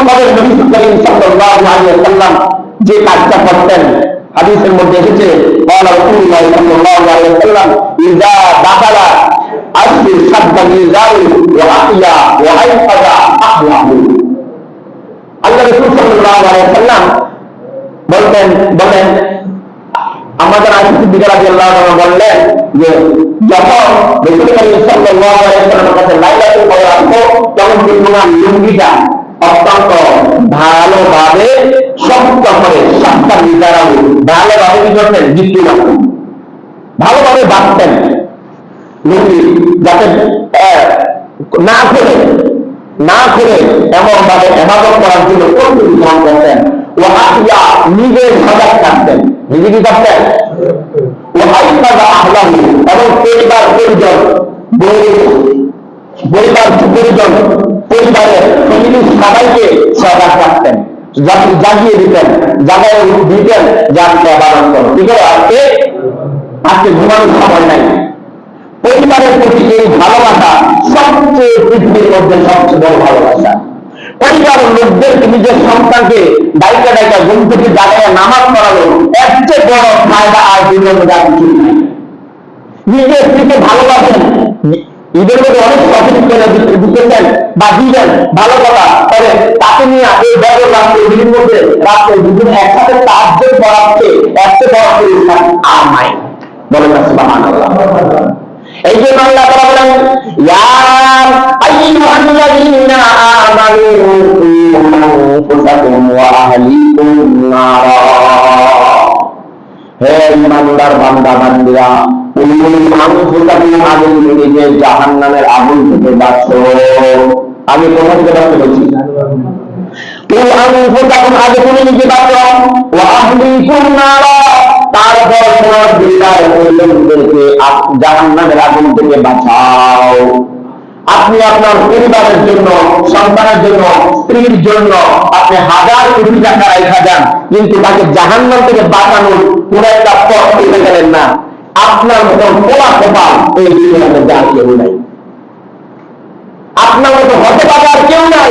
আমাদের নবী করিম সাল্লাল্লাহু আলাইহি যে কাজটা করতেন, হাদিসের মধ্যে এসেছে বলতেন, বলেন, আমাদের আলী সিদ্দিক রাদিয়াল্লাহু যে, যখন রাসূল সাল্লাল্লাহু আলাইহি ওয়াসাল্লামের কাছে লাইলাতুল কদর আসতো, তখন লুঙ্গিটা অত্যন্ত ভালোভাবে শক্ত করে সাতটা ভালোভাবে কি করতেন জিততে ভালোভাবে লুঙ্গি যাতে না খুলে না খুলে এমন ভাবে হেফাজত করার জন্য প্রস্তুতি গ্রহণ করতেন। ও হাতিয়া নিজে সজাগ থাকতেন। নিজে কি করতেন? ও হাইফা আহলাম এবং পরিবার পরিজন পরিবার পরিজন পরিবারের মধ্যে সবচেয়ে লোকদেরকে নিজের সন্তানকে ডাইকা ডাইকা ঘুম থেকে জাগায় নামাজ পড়ালো, এর চেয়ে বড় ফায়দা আর মধ্যে কিছু নিজের স্ত্রীকে ভালোবাসেন ঈদের মধ্যে অনেক শপিং করে দিতেছেন বা দিবেন ভালো কথা। তবে তাকে নিয়ে এই বড় মধ্যে রাত্রে দুদিন একসাথে তাজ্য পড়াচ্ছে এত বড় আর নাই। বলেন না, সুবহানাল্লাহ। এই জন্য আল্লাহ বলেন, ইয়া আইয়ুহাল্লাযীনা আমানু আনফুসাকুম ওয়া আহলিকুম নারা। হে ইমানদার বান্দা, বান্দিরা নিজের জাহান্নামের আগুন থেকে বাঁচাও। আপনি আপনার পরিবারের জন্য, সন্তানের জন্য, স্ত্রীর জন্য আপনি হাজার কোটি টাকা রেখা যান, কিন্তু তাকে জাহান্নাম থেকে বাঁচানোর কোন একটা পথ পেতে গেলেন না। আপনার মতন পোলা কপাল এই দুনিয়ার মধ্যে আর কেউ নাই। আপনার মতো হতে পারে আর কেউ নাই।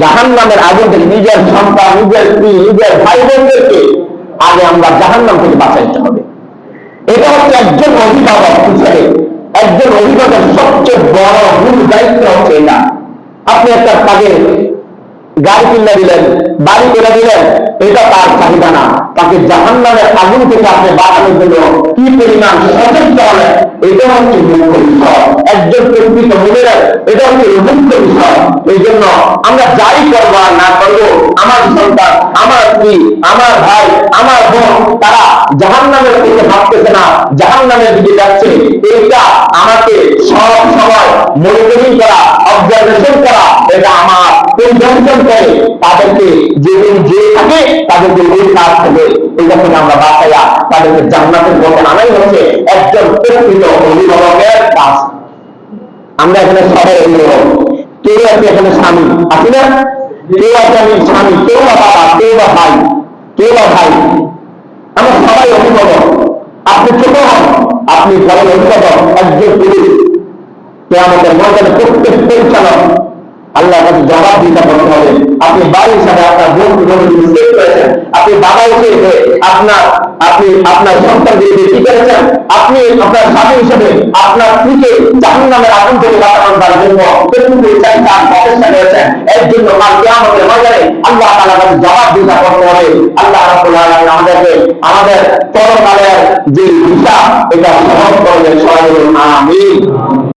জাহান নামের আগুন থেকে নিজের সন্তান, নিজের স্ত্রী, নিজের ভাই বোনদেরকে আগে আমরা জাহান নাম থেকে বাঁচাইতে হবে। এটা হচ্ছে একজন অভিভাবক হিসেবে, একজন অভিভাবকের সবচেয়ে বড় মূল দায়িত্ব হচ্ছে এটা। আপনি একটা তাকে গাড়ি কিনে দিলেন, বাড়ি দিলেন, এটা তার চাহিদা না তাকে জাহান নামের আগুন থেকে আপনি বাঁচানোর জন্য কি পরিমাণ এটা হচ্ছে মুখ্য বিষয়। একজন প্রকৃত এটা হচ্ছে মুখ্য বিষয়। এই জন্য আমরা যাই করব আর না করব, আমার সন্তান, আমার স্ত্রী, আমার ভাই, আমার বোন, তারা জাহান নামের দিকে ভাবতেছে না জাহান নামের দিকে যাচ্ছে। এইটা আমাকে সব সময় মনিটরিং করা অবজারভেশন করা, এটা আমার পরিদর্শন করে তাদেরকে যেদিন যে থাকে, তাদেরকে ওই কাজ থেকে এটা থেকে আমরা বাঁচাইয়া তাদেরকে জান্নাতের পথে আনাই হচ্ছে একজন প্রকৃত অভিভাবকের কাজ। আমরা এখানে সবাই অভিভাবক। কেউ আছে এখানে স্বামী, আছি না? কেউ আছে আমি স্বামী, কেউ বা বাবা, কেউ বা ভাই, কেউ বা ভাই। আমরা সবাই অভিভাবক। আপনি ছোট হন, আপনি অভিভাবক, একজন কেয়ামতের ময়দানে প্রত্যেক পরিচালক আল্লাহ কাছে জবাব করতে হবে। আপনি বাড়ি হিসাবে আপনার বন্ধু মিস্টেক করেছেন, আপনি বাবা হিসেবে আপনার, আপনি আপনার সন্তানদেরকে কি করেছেন, আপনি আপনার স্বামী হিসেবে আপনার স্ত্রীকে আগুন থেকে বাঁচানোর তার জন্য প্রচেষ্টা করেছেন। এর জন্য আল্লাহ দিতে করতে হবে। আল্লাহ আমাদেরকে, আমাদের যে হিসাব, এটা সহজ